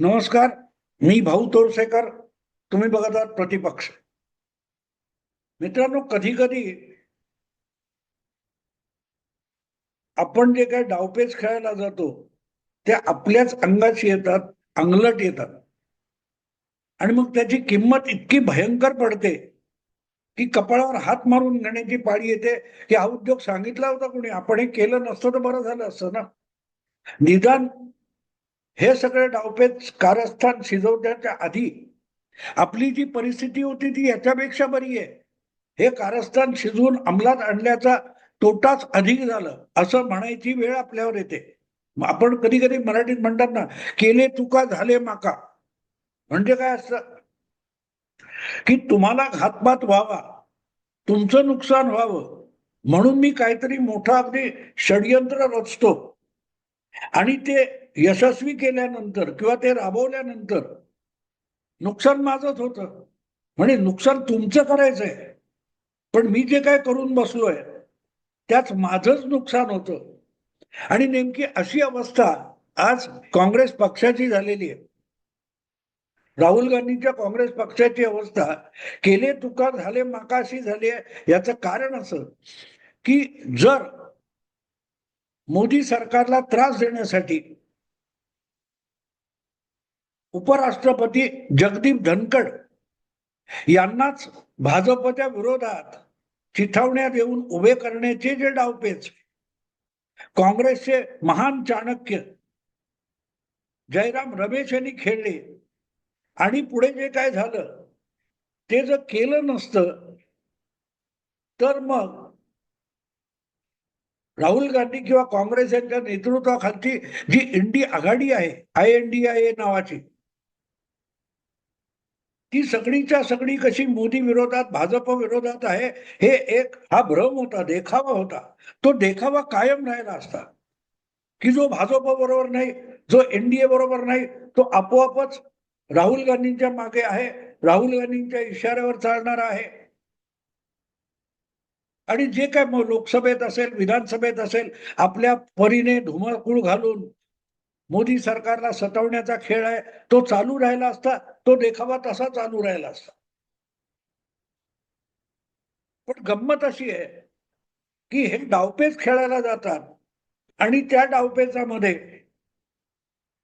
नमस्कार मी भाऊ तोरसेकर तुम्ही बघत आहात प्रतिपक्ष. मित्रांनो कधी कधी आपण जे काय डावपेच खेळायला जातो ते आपल्याच अंगाशी येतात अंगलट येतात. आणि मग त्याची किंमत इतकी भयंकर पडते की कपाळावर हात मारून घेण्याची पाळी येते की हा उद्योग सांगितला होता कोणी आपण हे केलं नसतं तर बरं झालं असतं ना. निदान हे सगळे डावपेच कारस्थान शिजवण्याच्या आधी आपली जी परिस्थिती होती ती याच्यापेक्षा बरी आहे. हे कारस्थान शिजवून अंमलात आणल्याचा तोटाच अधिक झालं असं म्हणायची वेळ आपल्यावर येते. आपण कधी कधी मराठीत म्हणतात ना केले तुका झाले माका. म्हणजे काय असतं? की तुम्हाला घातपात व्हावा तुमचं नुकसान व्हावं म्हणून मी काहीतरी मोठं अगदी षडयंत्र रचतो. आणि ते यशस्वी केल्यानंतर किंवा ते राबवल्यानंतर नुकसान माझंच होतं. म्हणजे नुकसान तुमचं करायचंय. पण मी जे काय करून बसलोय त्याच माझंच नुकसान होतं. आणि नेमकी अशी अवस्था आज काँग्रेस पक्षाची झालेली आहे. राहुल गांधींच्या काँग्रेस पक्षाची अवस्था केले तुका झाले माकाशी झाले याचं कारण असं की जर मोदी सरकारला त्रास देण्यासाठी उपराष्ट्रपती जगदीप धनखड यांनाच भाजपच्या विरोधात चिथावण्यात येऊन उभे करण्याचे जे डावपेच काँग्रेसचे महान चाणक्य जयराम रमेश यांनी खेळले आणि पुढे जे काय झालं ते जर केलं नसतं तर मग राहुल गांधी किंवा काँग्रेस यांच्या नेतृत्वाखालची जी इंडी आघाडी आहे I N D I A नावाची ती सगळीच्या सगळी कशी मोदी विरोधात भाजप विरोधात आहे हे एक हा भ्रम होता देखावा होता. तो देखावा कायम राहिला असता. की जो भाजप बरोबर नाही जो एनडीए बरोबर नाही तो आपोआपच राहुल गांधींच्या मागे आहे राहुल गांधींच्या इशाऱ्यावर चालणार आहे. आणि जे काय लोकसभेत असेल विधानसभेत असेल आपल्या परीने धुमाकूळ घालून मोदी सरकारला सतवण्याचा खेळ आहे तो चालू राहिला असता तो देखावा तसा चालू राहिला असता. पण गंमत अशी आहे की हे डावपेच खेळायला जातात आणि त्या डावपेचामध्ये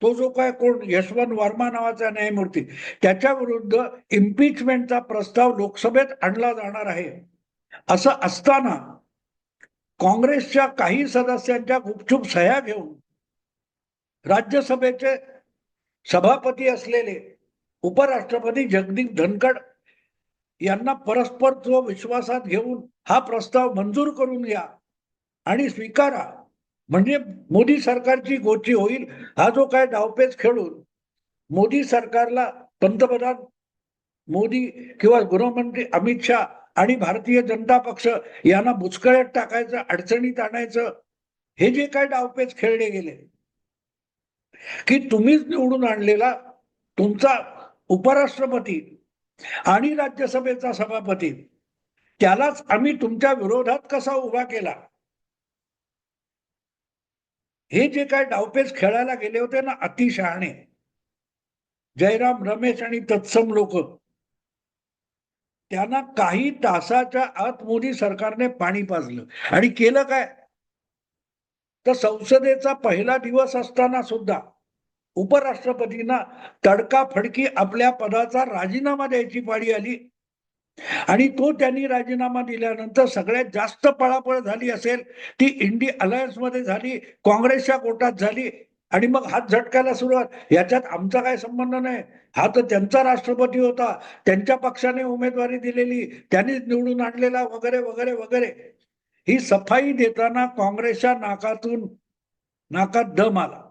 तो जो काय कोण यशवंत वर्मा नावाचा न्यायमूर्ती त्याच्या विरुद्ध इम्पिचमेंटचा प्रस्ताव लोकसभेत आणला जाणार आहे. असं असताना काँग्रेसच्या काही सदस्यांच्या गुपचूप सह्या घेऊन राज्यसभेचे सभापती असलेले उपराष्ट्रपती जगदीप धनखड यांना परस्पर तो विश्वासात घेऊन हा प्रस्ताव मंजूर करून घ्या आणि स्वीकारा. म्हणजे मोदी सरकारची गोची होईल हा जो काय डावपेच खेळून मोदी सरकारला पंतप्रधान मोदी किंवा गृहमंत्री अमित शहा आणि भारतीय जनता पक्ष यांना बुचकळ्यात टाकायचं अडचणीत आणायचं हे जे काय डावपेच खेळले गेले की तुम्हीच निवडून आणलेला तुमचा उपराष्ट्रपती आणि राज्यसभेचा सभापती त्यालाच आम्ही तुमच्या विरोधात कसा उभा केला? हे जे काय डावपेच खेळायला गेले होते ना अतिशहाणे. जयराम रमेश आणि तत्सम लोक. त्यांना काही तासाच्या आत मोदी सरकारने पाणी पाजलं. आणि केलं काय? तर संसदेचा पहिला दिवस असताना सुद्धा उपराष्ट्रपतींना तडकाफडकी आपल्या पदाचा राजीनामा द्यायची पाळी आली. आणि तो त्यांनी राजीनामा दिल्यानंतर सगळ्यात जास्त पळापळ झाली असेल ती इंडी अलायन्समध्ये झाली काँग्रेसच्या गोटात झाली आणि मग हात झटकायला सुरुवात. याच्यात आमचा काय संबंध नाही. हा तर त्यांचा राष्ट्रपती होता. त्यांच्या पक्षाने उमेदवारी दिलेली. त्यांनीच निवडून आणलेला वगैरे वगैरे वगैरे. ही सफाई देताना काँग्रेसच्या नाकातून नाकात दम आला.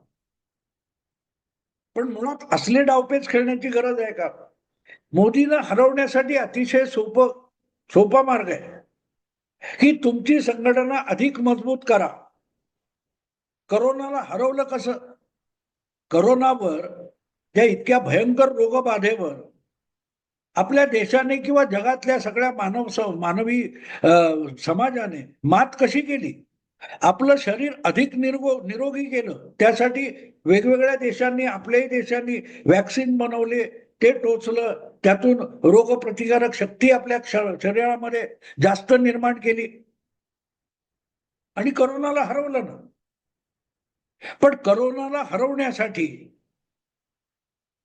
पण मुळात असले डावपेच खेळण्याची गरज आहे का? मोदीला हरवण्यासाठी अतिशय सोपं सोपा मार्ग आहे. की तुमची संघटना अधिक मजबूत करा. करोनाला हरवलं कसं? करोनावर त्या इतक्या भयंकर रोगबाधेवर आपल्या देशाने किंवा जगातल्या सगळ्या मानव मानवी समाजाने मात कशी केली? आपलं शरीर अधिक निरोग निरोगी केलं. त्यासाठी वेगवेगळ्या देशांनी आपल्याही देशांनी वॅक्सिन बनवले ते टोचलं. त्यातून रोगप्रतिकारक शक्ती आपल्या शरीरामध्ये जास्त निर्माण केली. आणि करोनाला हरवलं ना. पण करोनाला हरवण्यासाठी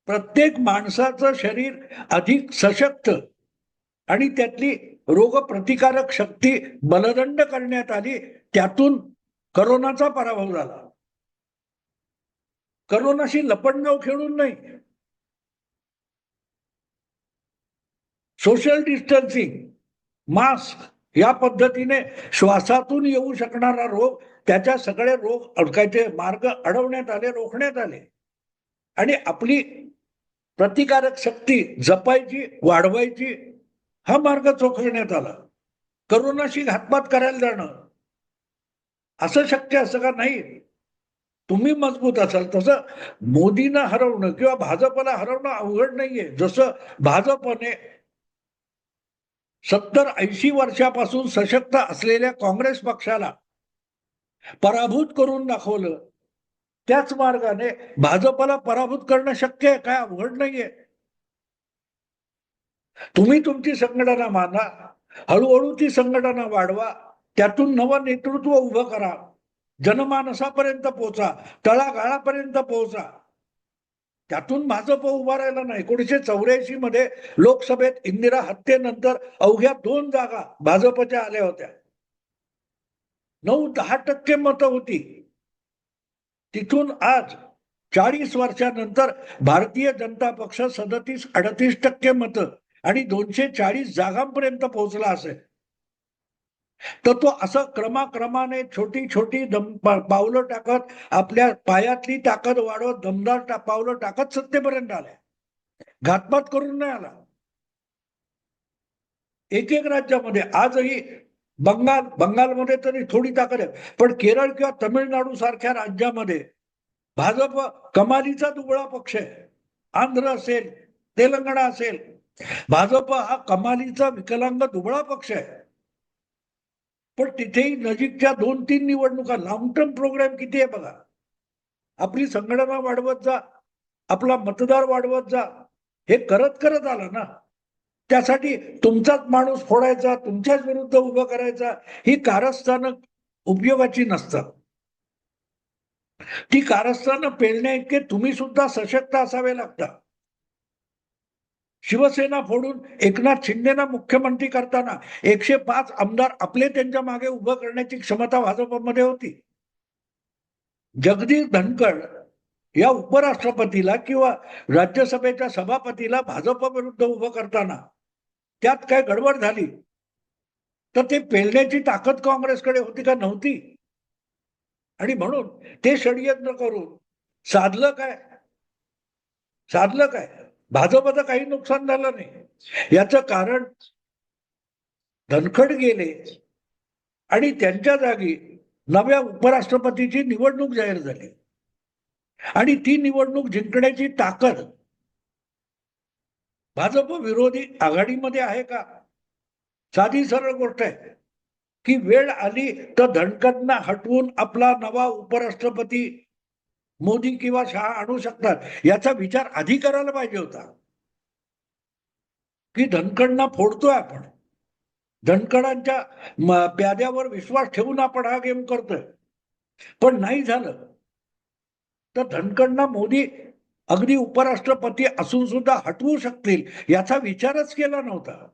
प्रत्येक माणसाचं शरीर अधिक सशक्त आणि त्यातली रोगप्रतिकारक शक्ती बलदंड करण्यात आली त्यातून करोनाचा पराभव झाला. करोनाशी लपंडाव खेळून नाही. सोशल डिस्टन्सिंग मास्क या पद्धतीने श्वासातून येऊ शकणारा रोग त्याच्या सगळे रोग अडकायचे मार्ग अडवण्यात आले रोखण्यात आले. आणि आपली प्रतिकारक शक्ती जपायची वाढवायची हा मार्ग चोखण्यात आला. करोनाशी घातपात करायला जाणं. असं शक्य असं का नाही? तुम्ही मजबूत असाल. तसं मोदींना हरवणं किंवा भाजपला हरवणं अवघड नाहीये. जसं भाजपने सत्तर ऐंशी वर्षापासून सशक्त असलेल्या काँग्रेस पक्षाला पराभूत करून दाखवलं त्याच मार्गाने भाजपला पराभूत करणं शक्य आहे काय अवघड नाहीये. तुम्ही तुमची संघटना माना हळूहळू ती संघटना वाढवा त्यातून नवं नेतृत्व उभं करा जनमानसापर्यंत पोहोचा तळागाळापर्यंत पोहोचा. त्यातून भाजप उभा राहिला नाही. एकोणीशे चौऱ्याऐंशी मध्ये लोकसभेत इंदिरा हत्येनंतर अवघ्या दोन जागा भाजपच्या आल्या होत्या. नऊ दहा टक्के मतं होती. तिथून आज चाळीस वर्षानंतर भारतीय जनता पक्ष सदतीस अडतीस टक्के मतं आणि दोनशे चाळीस जागांपर्यंत पोहोचला असेल. तर तो असं क्रमाक्रमाने छोटी छोटी दम पावलं टाकत आपल्या पायातली ताकद वाढवत दमदार टा- पावलं टाकत सत्तेपर्यंत आलाय. घातपात करून नाही आला. एक एक राज्यामध्ये आजही बंगाल बंगालमध्ये तरी थोडी ताकद आहे. पण केरळ किंवा तमिळनाडू सारख्या राज्यामध्ये भाजप कमालीचा दुबळा पक्ष आहे. आंध्र असेल तेलंगणा असेल भाजप हा कमालीचा विकलांग दुबळा पक्ष आहे. पण तिथेही नजीकच्या दोन तीन निवडणुका लॉंग टर्म प्रोग्राम किती आहे बघा. आपली संघटना वाढवत जा आपला मतदार वाढवत जा हे करत करत आला ना. त्यासाठी तुमचाच माणूस फोडायचा तुमच्याच विरुद्ध उभं करायचा ही कारस्थानं उपयोगाची नसतात. ती कारस्थानं पेलण्या इतके तुम्ही सुद्धा सशक्त असावे लागता. शिवसेना फोडून एकनाथ शिंदेना मुख्यमंत्री करताना एकशे पाच आमदार आपले त्यांच्या मागे उभं करण्याची क्षमता भाजपमध्ये होती. जगदीश धनखड या उपराष्ट्रपतीला किंवा राज्यसभेच्या सभापतीला भाजप विरुद्ध उभं करताना त्यात काय गडबड झाली? तर ते पेलण्याची ताकद काँग्रेसकडे होती का नव्हती? आणि म्हणून ते षडयंत्र करून साधलं काय? साधलं काय? भाजपचं काही नुकसान झालं नाही. याचं कारण धनखड गेले आणि त्यांच्या जागी नव्या उपराष्ट्रपतीची निवडणूक जाहीर झाली. आणि ती निवडणूक जिंकण्याची ताकद भाजप विरोधी आघाडीमध्ये आहे का? साधी सरळ गोष्ट आहे. की वेळ आली तर धनकटना हटवून आपला नवा उपराष्ट्रपती मोदी किंवा शहा आणू शकतात. याचा विचार आधी करायला पाहिजे होता. की धनकडना फोडतोय आपण. धनकडांच्या प्याद्यावर विश्वास ठेवून आपण हा गेम करतोय. पण नाही झालं. तर धनकडना मोदी अगदी उपराष्ट्रपती असून सुद्धा हटवू शकतील याचा विचारच केला नव्हता.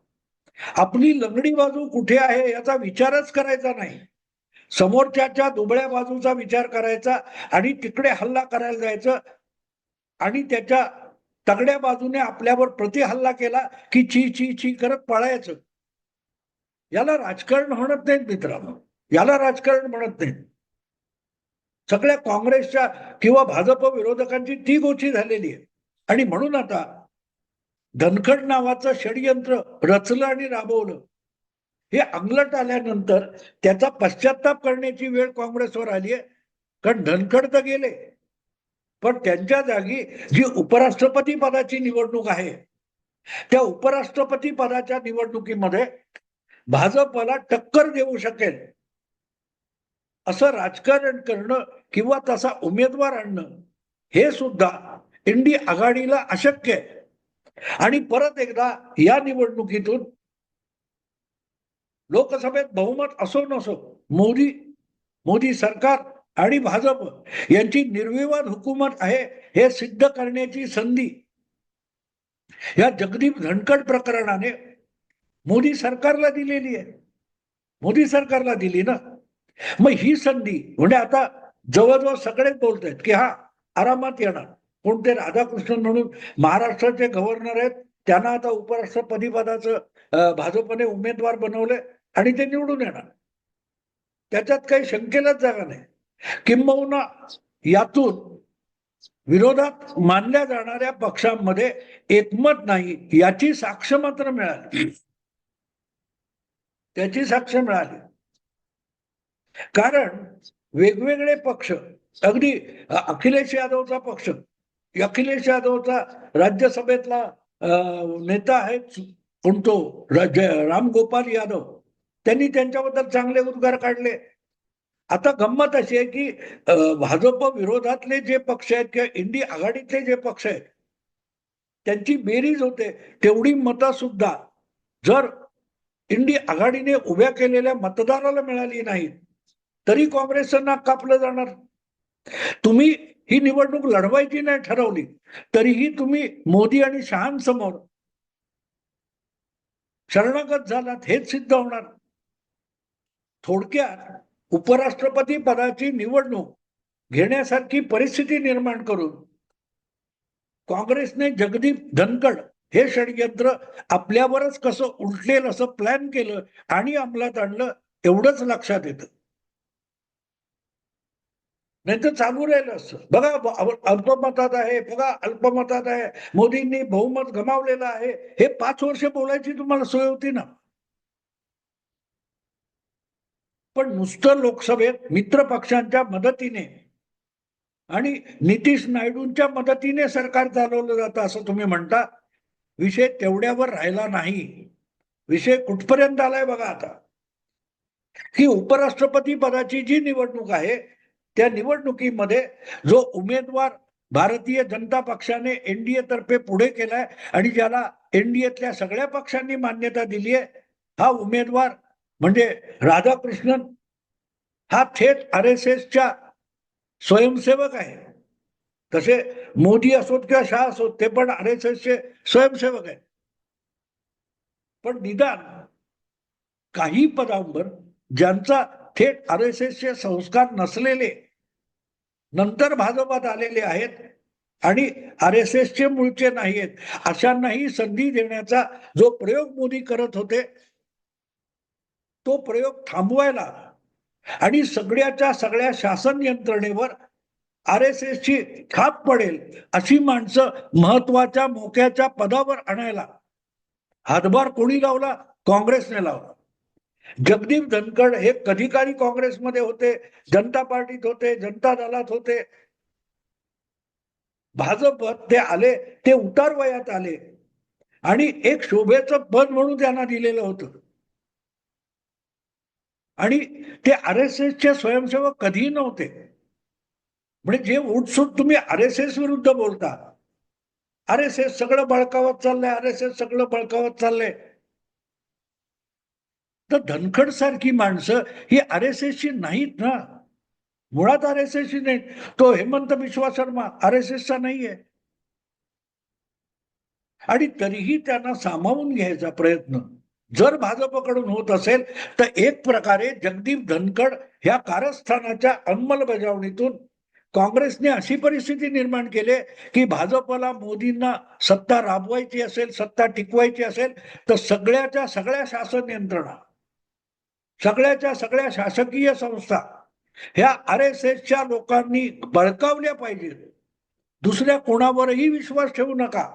आपली लंगडी बाजू कुठे आहे याचा विचारच करायचा नाही. समोरच्याच्या दुबळ्या बाजूचा विचार करायचा आणि तिकडे हल्ला करायला जायचं आणि त्याच्या तगड्या बाजूने आपल्यावर प्रतिहल्ला केला की ची ची ची करत पळायचं. याला राजकारण म्हणत नाहीत मित्रांनो. याला राजकारण म्हणत नाहीत. सगळ्या काँग्रेसच्या किंवा भाजप विरोधकांची ती गोची झालेली आहे. आणि म्हणून आता धनखड नावाचं षडयंत्र रचलं आणि राबवलं हे अंगलट आल्यानंतर त्याचा पश्चाताप करण्याची वेळ काँग्रेसवर आली आहे. कारण धनखड तर गेले पण त्यांच्या जागी जी उपराष्ट्रपती पदाची निवडणूक आहे त्या उपराष्ट्रपती पदाच्या निवडणुकीमध्ये भाजपला टक्कर देऊ शकेल. असं राजकारण करणं किंवा तसा उमेदवार आणणं हे सुद्धा इंडी आघाडीला अशक्य आहे. आणि परत एकदा या निवडणुकीतून लोकसभेत बहुमत असो नसो मोदी मोदी सरकार आणि भाजप यांची निर्विवाद हुकूमत आहे हे सिद्ध करण्याची संधी या जगदीप धनकड प्रकरणाने मोदी सरकारला दिलेली आहे. मोदी सरकारला दिली ना? मग ही संधी म्हणजे आता जवळजवळ सगळेच बोलत आहेत की हा आरामात येणार. कोणते राधाकृष्णन म्हणून महाराष्ट्राचे गव्हर्नर आहेत त्यांना आता उपराष्ट्रपती पदाचं भाजपने उमेदवार बनवले आणि ते निवडून येणार. त्याच्यात काही शंकेलाच जागा नाही. किंबहुना यातून विरोधात मानल्या जाणाऱ्या पक्षांमध्ये एकमत नाही याची साक्ष मात्र मिळाली. त्याची साक्ष मिळाली. कारण वेगवेगळे पक्ष अगदी अखिलेश यादवचा पक्ष अखिलेश यादवचा राज्यसभेतला नेता आहे कोण तो राज- रामगोपाल यादव त्यांनी त्यांच्याबद्दल चांगले उद्गार काढले. आता गंमत अशी आहे की भाजप विरोधातले जे पक्ष आहेत किंवा इंडी आघाडीतले जे पक्ष आहेत त्यांची बेरीज होते तेवढी मतं सुद्धा जर इंडी आघाडीने उभ्या केलेल्या मतदाराला मिळाली नाहीत तरी काँग्रेसचं नाक कापलं जाणार. तुम्ही ही निवडणूक लढवायची नाही ठरवली तरीही तुम्ही मोदी आणि शहांसमोर शरणागत झालात हेच सिद्ध होणार. थोडक्यात उपराष्ट्रपती पदाची निवडणूक घेण्यासारखी परिस्थिती निर्माण करून काँग्रेसने जगदीप धनकड हे षडयंत्र आपल्यावरच कसं उलटेल असं प्लॅन केलं आणि अंमलात आणलं एवढंच लक्षात येतं. नाही तर चालू राहिलं असतं. बघा अल्पमतात आहे बघा अल्पमतात आहे. मोदींनी बहुमत गमावलेलं आहे. हे पाच वर्ष बोलायची तुम्हाला सोय होती ना? पण नुसतं लोकसभेत मित्र पक्षांच्या मदतीने आणि नितीश नायडूंच्या मदतीने सरकार चालवलं जातं असं तुम्ही म्हणता? विषय तेवढ्यावर राहिला नाही. विषय कुठपर्यंत आलाय बघा आता? की उपराष्ट्रपती पदाची जी निवडणूक आहे त्या निवडणुकीमध्ये जो उमेदवार भारतीय जनता पक्षाने एनडीए तर्फे पुढे केलाय आणि ज्याला एनडीएतल्या सगळ्या पक्षांनी मान्यता दिली आहे हा उमेदवार म्हणजे राधाकृष्णन. हा थेट आर एस एसच्या स्वयंसेवक आहे. तसे मोदी असोत किंवा शाह असोत ते पण आर एस एसचे स्वयंसेवक आहेत. पण निदान काही पदांवर ज्यांचा थेट आर एस एसचे संस्कार नसलेले नंतर भाजपात आलेले आहेत आणि आर एस एसचे मूळचे नाही आहेत अशांनाही संधी देण्याचा जो प्रयोग मोदी करत होते तो प्रयोग थांबवायला आणि सगळ्याच्या सगळ्या शासन यंत्रणेवर आर एस एसची खाप पडेल अशी माणसं महत्त्वाच्या मोक्याच्या पदावर आणायला हातभार कोणी लावला? काँग्रेसने लावला. जगदीप धनखड हे कधी काळी काँग्रेसमध्ये होते जनता पार्टीत होते जनता दलात होते. भाजपत ते आले ते उतार वयात आले. आणि एक शोभेचं पद म्हणून त्यांना दिलेलं होतं. आणि ते आर एस एसचे स्वयंसेवक कधीही नव्हते. म्हणजे जे उठसूट तुम्ही आर एस एस विरुद्ध बोलता आर एस एस सगळं बळकावत चाललंय आर एस एस सगळं बळकावत चाललंय. तर धनखड सारखी माणसं ही आर एस एसची नाहीत ना? मुळात आर एस एसची नाही तो हेमंत बिश्वा शर्मा आर एस एसचा नाहीये. आणि तरीही त्यांना सामावून घ्यायचा प्रयत्न. जर भाजपकडून होत असेल तर एक प्रकारे जगदीप धनखड ह्या कारस्थानाच्या अंमलबजावणीतून काँग्रेसने अशी परिस्थिती निर्माण केली की भाजपला मोदींना सत्ता राबवायची असेल सत्ता टिकवायची असेल तर सगळ्याच्या सगळ्या शासन यंत्रणा सगळ्याच्या सगळ्या शासकीय संस्था ह्या आर एस एसच्या लोकांनी बळकावल्या पाहिजेत दुसऱ्या कोणावरही विश्वास ठेवू नका.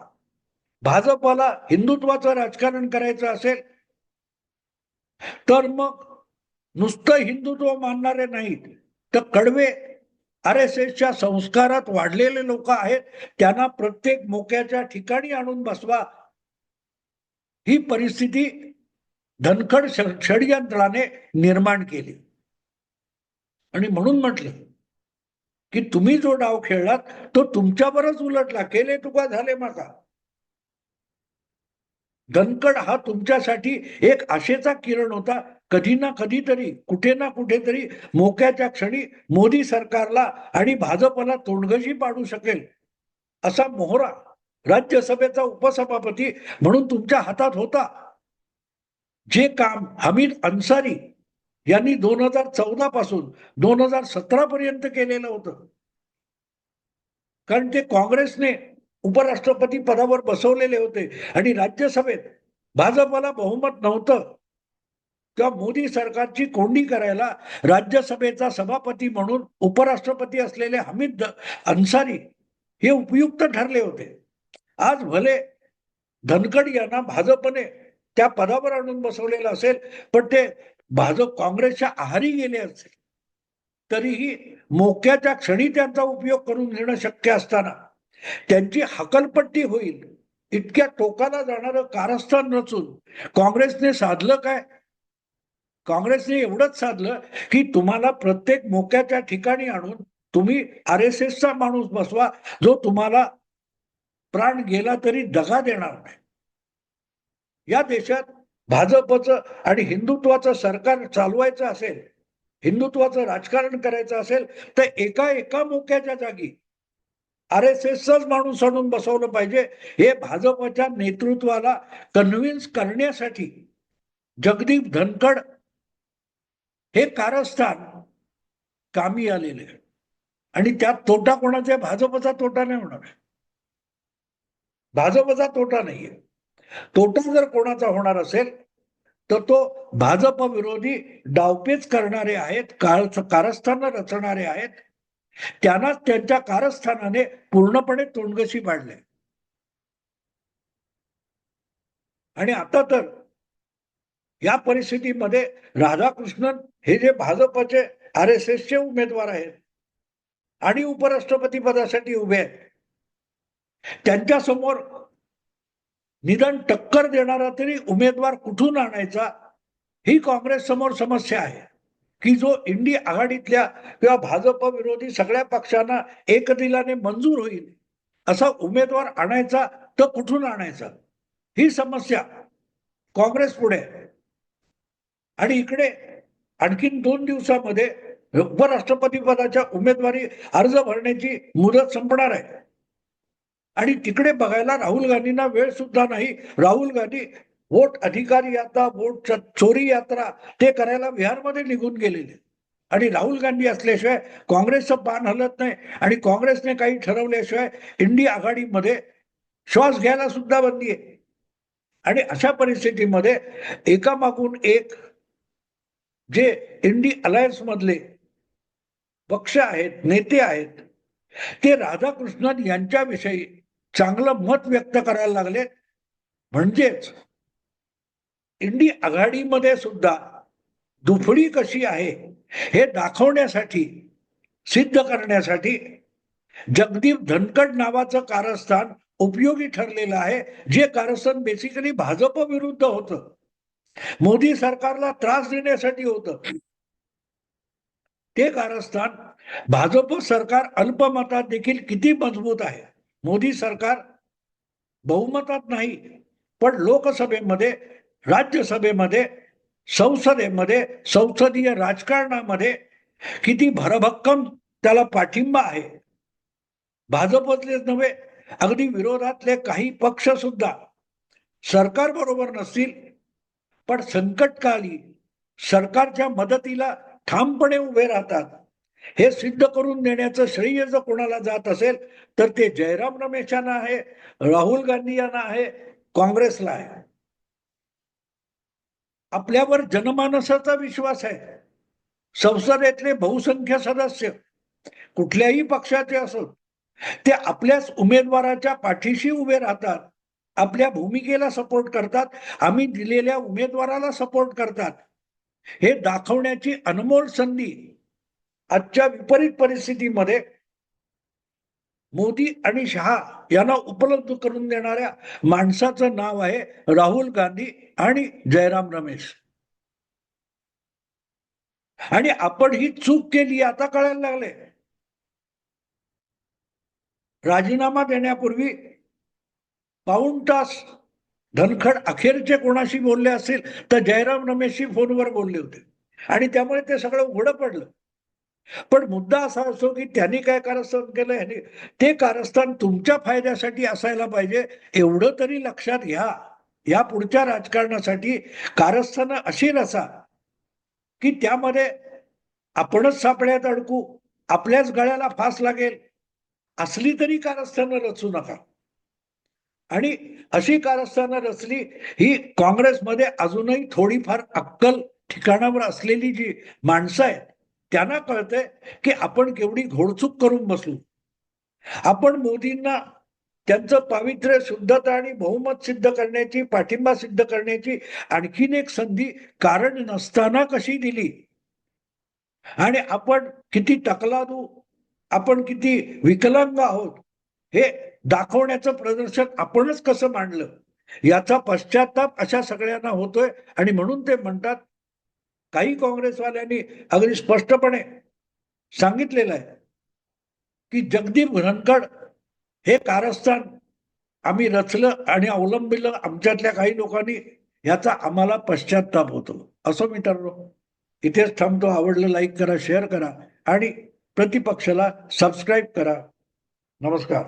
भाजपला हिंदुत्वाचं राजकारण करायचं असेल तर मग नुसतं हिंदुत्व मानणारे नाहीत. तर कडवे आर एस एसच्या संस्कारात वाढलेले लोक आहेत त्यांना प्रत्येक मोक्याच्या ठिकाणी आणून बसवा. ही परिस्थिती धनखड षडयंत्राने निर्माण केली. आणि म्हणून म्हटले की तुम्ही जो डाव खेळलात तो तुमच्यावरच उलटला. केले तुका झाले माका. धनकड हा तुमच्यासाठी एक आशेचा किरण होता. कधी ना कधीतरी कुठे ना कुठेतरी मोक्याच्या क्षणी मोदी सरकारला आणि भाजपला तोंडगशी पाडू शकेल असा मोहरा राज्यसभेचा उपसभापती म्हणून तुमच्या हातात होता. जे काम हमीद अन्सारी यांनी दोन हजार चौदा पासून दोन हजार सतरा पर्यंत केलेलं होतं. कारण ते काँग्रेसने उपराष्ट्रपती पदावर बसवलेले होते आणि राज्यसभेत भाजपला बहुमत नव्हतं. तेव्हा मोदी सरकारची कोंडी करायला राज्यसभेचा सभापती म्हणून उपराष्ट्रपती असलेले हमीद अन्सारी हे उपयुक्त ठरले होते. आज भले धनखड यांना भाजपने त्या पदावर आणून बसवलेलं असेल पण ते भाजप काँग्रेसच्या आहारी गेले असेल तरीही मोक्याच्या क्षणी त्यांचा उपयोग करून घेणं शक्य असताना त्यांची हकलपट्टी होईल इतक्या टोकाला जाणारं कारस्थान नसून काँग्रेसने साधलं काय? काँग्रेसने एवढंच साधलं की तुम्हाला प्रत्येक मोक्याच्या ठिकाणी आणून तुम्ही आर एस एसचा माणूस बसवा जो तुम्हाला प्राण गेला तरी दगा देणार नाही. या देशात भाजपचं आणि हिंदुत्वाचं सरकार चालवायचं असेल हिंदुत्वाचं राजकारण करायचं असेल तर एका एका मोक्याच्या जागी आर एस एसच माणूस आणून बसवलं पाहिजे. हे भाजपच्या नेतृत्वाला कन्व्हिन्स करण्यासाठी जगदीप धनखड हे कारस्थान कामी आलेले आणि त्यात तोटा कोणाचा भाजपचा तोटा नाही होणार. भाजपचा तोटा नाहीये. तोटा जर कोणाचा होणार असेल तर तो भाजप विरोधी डावपेच करणारे आहेत काळ कारस्थान रचणारे आहेत. त्यांनाच त्यांच्या कारस्थानाने पूर्णपणे तोंडगशी पाडले. आणि आता तर या परिस्थितीमध्ये राधाकृष्णन हे जे भाजपचे आर एस एसचे उमेदवार आहेत आणि उपराष्ट्रपती पदासाठी उभे आहेत त्यांच्यासमोर निदान टक्कर देणारा तरी उमेदवार कुठून आणायचा ही काँग्रेस समोर समस्या आहे. की जो इंडी आघाडीतल्या किंवा भाजप विरोधी सगळ्या पक्षांना एकदिलाने मंजूर होईल असा उमेदवार आणायचा तर कुठून आणायचा? ही समस्या काँग्रेस पुढे आणि इकडे आणखीन दोन दिवसामध्ये उपराष्ट्रपती पदाच्या उमेदवारी अर्ज भरण्याची मुदत संपणार आहे. आणि तिकडे बघायला राहुल गांधींना वेळ सुद्धा नाही. राहुल गांधी वोट अधिकारी यात्रा वोट च- चोरी यात्रा ते करायला बिहारमध्ये निघून गेलेले. आणि राहुल गांधी असल्याशिवाय काँग्रेसचं पान हलत नाही. आणि काँग्रेसने काही ठरवल्याशिवाय इंडी आघाडीमध्ये श्वास घ्यायला सुद्धा बंदी आहे. आणि अशा परिस्थितीमध्ये एकामागून एक जे इंडी अलायन्स मधले पक्ष आहेत नेते आहेत ते राधाकृष्णन यांच्याविषयी चांगलं मत व्यक्त करायला लागले. म्हणजेच इंडी आघाडीमध्ये सुद्धा दुफडी कशी आहे हे दाखवण्यासाठी सिद्ध करण्यासाठी जगदीप धनकड नावाचं कारस्थान उपयोगी ठरलेलं आहे जे कारस्थान बेसिकली भाजप विरुद्ध होतं. मोदी सरकारला त्रास देण्यासाठी होतं. ते कारस्थान भाजप सरकार अल्पमतात देखील किती मजबूत आहे? मोदी सरकार बहुमतात नाही पण लोकसभेमध्ये राज्यसभेमध्ये संसदेमध्ये संसदीय राजकारणामध्ये किती भरभक्कम त्याला पाठिंबा आहे. भाजपतलेच नव्हे अगदी विरोधातले काही पक्ष सुद्धा सरकार बरोबर नसतील पण संकटकाली सरकारच्या मदतीला ठामपणे उभे राहतात. हे सिद्ध करून देण्याचं श्रेय जर कोणाला जात असेल तर ते जयराम रमेशांना आहे राहुल गांधी यांना आहे काँग्रेसला आहे. आपल्यावर जनमानसाचा विश्वास आहे. संसदेतले बहुसंख्य सदस्य कुठल्याही पक्षाचे असोत ते आपल्याच उमेदवाराच्या पाठीशी उभे राहतात आपल्या भूमिकेला सपोर्ट करतात आम्ही दिलेल्या उमेदवाराला सपोर्ट करतात. हे दाखवण्याची अनमोल संधी आजच्या विपरीत परिस्थितीमध्ये मोदी आणि शहा यांना उपलब्ध करून देणाऱ्या माणसाचं नाव आहे राहुल गांधी आणि जयराम रमेश. आणि आपण ही चूक केली आता कळायला लागले राजीनामा देण्यापूर्वी पाऊण तास धनखड अखेरचे कोणाशी बोलले असेल तर जयराम रमेशशी फोनवर बोलले होते. आणि त्यामुळे ते सगळं उघडं पडलं. पण मुद्दा असा असतो की त्यांनी काय कारस्थान केलं ह्याने ते कारस्थान तुमच्या फायद्यासाठी असायला पाहिजे एवढं तरी लक्षात घ्या. या पुढच्या राजकारणासाठी कारस्थानं अशी नसा की त्यामध्ये आपणच सापड्यात अडकू आपल्याच गळ्याला फास लागेल असली तरी कारस्थानं रचू नका. आणि अशी कारस्थानं रचली ही काँग्रेसमध्ये अजूनही थोडीफार अक्कल ठिकाणावर असलेली जी माणसं आहेत त्यांना कळतंय की आपण केवढी घोडचूक करून बसलो. आपण मोदींना त्यांचं पावित्र्य शुद्धता आणि बहुमत सिद्ध करण्याची पाठिंबा सिद्ध करण्याची आणखीन एक संधी कारण नसताना कशी दिली? आणि आपण किती टकलादू आपण किती विकलांग आहोत हे दाखवण्याचं प्रदर्शन आपणच कसं मांडलं? याचा पश्चाताप अशा सगळ्यांना होतोय आणि म्हणून ते म्हणतात काही काँग्रेसवाल्यांनी अगदी स्पष्टपणे सांगितलेलं आहे की जगदीप धनखड हे कारस्थान आम्ही रचलं आणि अवलंबिलं आमच्यातल्या काही लोकांनी याचा आम्हाला पश्चाताप होतो. असं मित्रांनो इथेच थांबतो. आवडलं लाईक करा शेअर करा आणि प्रतिपक्षाला सबस्क्राईब करा. नमस्कार.